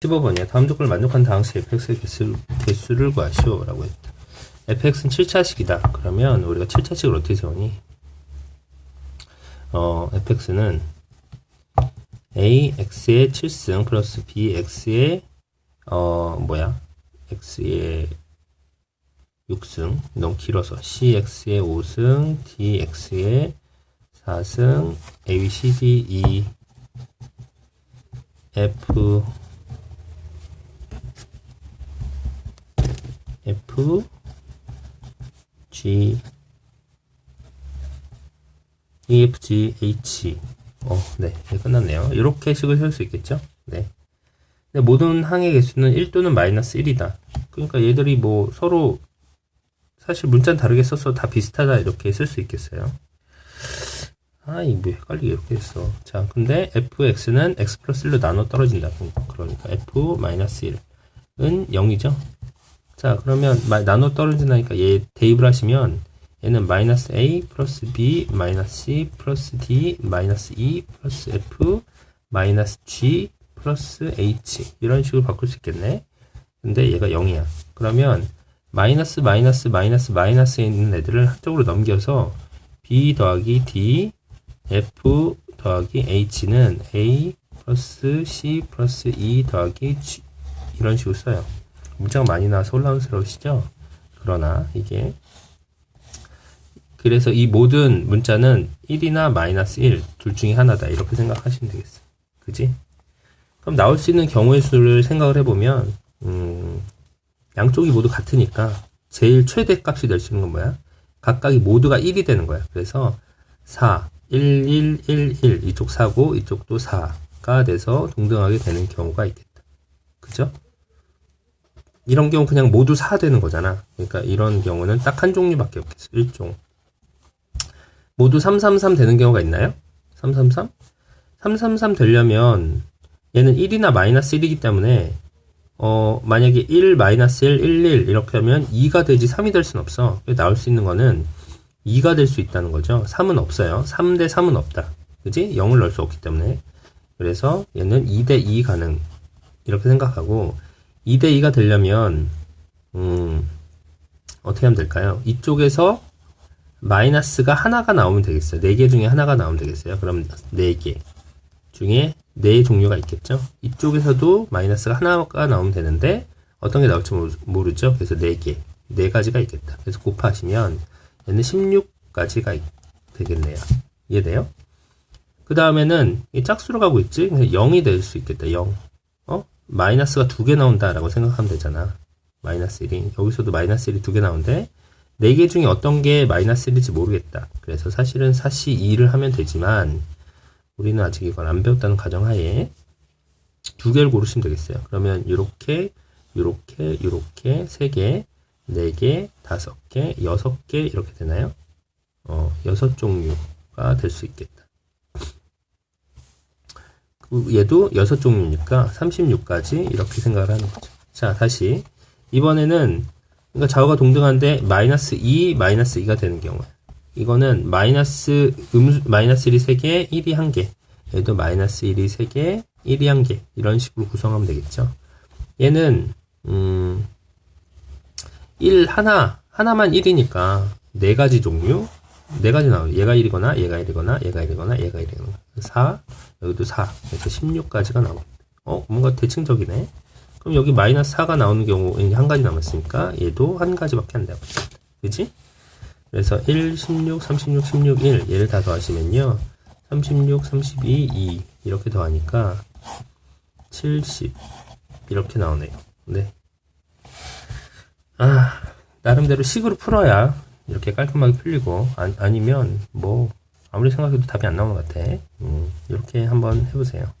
15번이야. 다음 조건을 만족한 다항식 fx의 개수, 개수를 구하시오. 라고 했다. fx는 7차식이다. 그러면 우리가 7차식을 어떻게 세우니? 어, fx는 a, x의 7승 플러스 b, x의, 어, 뭐야? x의 6승. 너무 길어서. c, x의 5승, d, x의 4승, a, b, c, d, e, f, F G E F G H 어, 네, 네 끝났네요. 이렇게 식을 세울 수 있겠죠? 네. 근데 모든 항의 개수는 1 또는 마이너스 1이다. 그러니까 얘들이 뭐 서로 사실 문자는 다르게 써서 다 비슷하다 이렇게 쓸 수 있겠어요. 아, 이 뭐 헷갈리게 이렇게 했어. 자, 근데 fx는 x 플러스 1로 나눠 떨어진다. 그러니까 f 마이너스 1은 0이죠. 자, 그러면 마- 나눠 떨어진다니까 얘 대입을 하시면 얘는 마이너스 a 플러스 b 마이너스 c 플러스 d 마이너스 e 플러스 f 마이너스 g 플러스 h 이런 식으로 바꿀 수 있겠네. 근데 얘가 0이야. 그러면 마이너스 마이너스 마이너스 마이너스에 있는 애들을 한쪽으로 넘겨서 b 더하기 d f 더하기 h는 a 플러스 c 플러스 e 더하기 g 이런 식으로 써요. 문자가 많이 나와서 혼란스러우시죠? 그러나 이게 그래서 이 모든 문자는 1이나 마이너스 1 둘 중에 하나다 이렇게 생각하시면 되겠어요. 그지? 그럼 나올 수 있는 경우의 수를 생각을 해보면 음, 양쪽이 모두 같으니까 제일 최대 값이 될 수 있는 건 뭐야? 각각이 모두가 1이 되는 거야. 그래서 4, 1, 1, 1, 1 이쪽 4고 이쪽도 4가 돼서 동등하게 되는 경우가 있겠다. 그죠? 이런 경우 그냥 모두 4 되는 거잖아. 그러니까 이런 경우는 딱 한 종류밖에 없겠어. 1종. 모두 333 되는 경우가 있나요? 333? 333 되려면 얘는 1이나 마이너스 1이기 때문에 어 만약에 1 마이너스 1, 1, 1 이렇게 하면 2가 되지 3이 될 수는 없어. 나올 수 있는 거는 2가 될 수 있다는 거죠. 3은 없어요. 3 대 3은 없다. 그지? 0을 넣을 수 없기 때문에. 그래서 얘는 2 대 2 가능. 이렇게 생각하고 2대 2가 되려면 음, 어떻게 하면 될까요? 이쪽에서 마이너스가 하나가 나오면 되겠어요. 4개 중에 하나가 나오면 되겠어요. 그럼 4개 중에 4 종류가 있겠죠? 이쪽에서도 마이너스가 하나가 나오면 되는데 어떤 게 나올지 모르- 모르죠. 그래서 4개, 4가지가 있겠다. 그래서 곱하시면 얘는 16가지가 되겠네요. 이해돼요? 그 다음에는 이 짝수로 가고 있지? 0이 될 수 있겠다. 0. 어? 마이너스가 두 개 나온다라고 생각하면 되잖아. 마이너스 1이. 여기서도 마이너스 1이 두 개 나오는데, 네 개 중에 어떤 게 마이너스 1일지 모르겠다. 그래서 사실은 사시 2를 하면 되지만, 우리는 아직 이걸 안 배웠다는 가정하에 두 개를 고르시면 되겠어요. 그러면 이렇게, 이렇게, 이렇게 세 개, 네 개, 다섯 개, 여섯 개 이렇게 되나요? 어, 여섯 종류가 될 수 있겠다. 그 얘도 여섯 종류니까 36까지 이렇게 생각을 하는 거죠. 자, 다시. 이번에는, 그러니까 좌우가 동등한데, 마이너스 2, 마이너스 2가 되는 경우에. 이거는 마이너스, 음, 마이너스 1이 3개, 1이 1개. 얘도 마이너스 1이 3개, 1이 1개. 이런 식으로 구성하면 되겠죠. 얘는, 음, 1 하나, 하나만 1이니까, 네 가지 종류, 네 가지 나와요. 얘가 1이거나, 얘가 1이거나, 얘가 1이거나, 얘가 1이거나. 4, 여기도 4. 그래서 16까지가 나옵니다. 어, 뭔가 대칭적이네. 그럼 여기 마이너스 4가 나오는 경우, 한 가지 남았으니까, 얘도 한 가지밖에 안 돼요. 그지? 그래서 1, 16, 36, 16, 1. 얘를 다 더하시면요. 36, 32, 2. 이렇게 더하니까, 70. 이렇게 나오네요. 네. 아, 나름대로 식으로 풀어야 이렇게 깔끔하게 풀리고, 아, 아니면, 뭐, 아무리 생각해도 답이 안 나오는 것 같아. 음, 이렇게 한번 해보세요.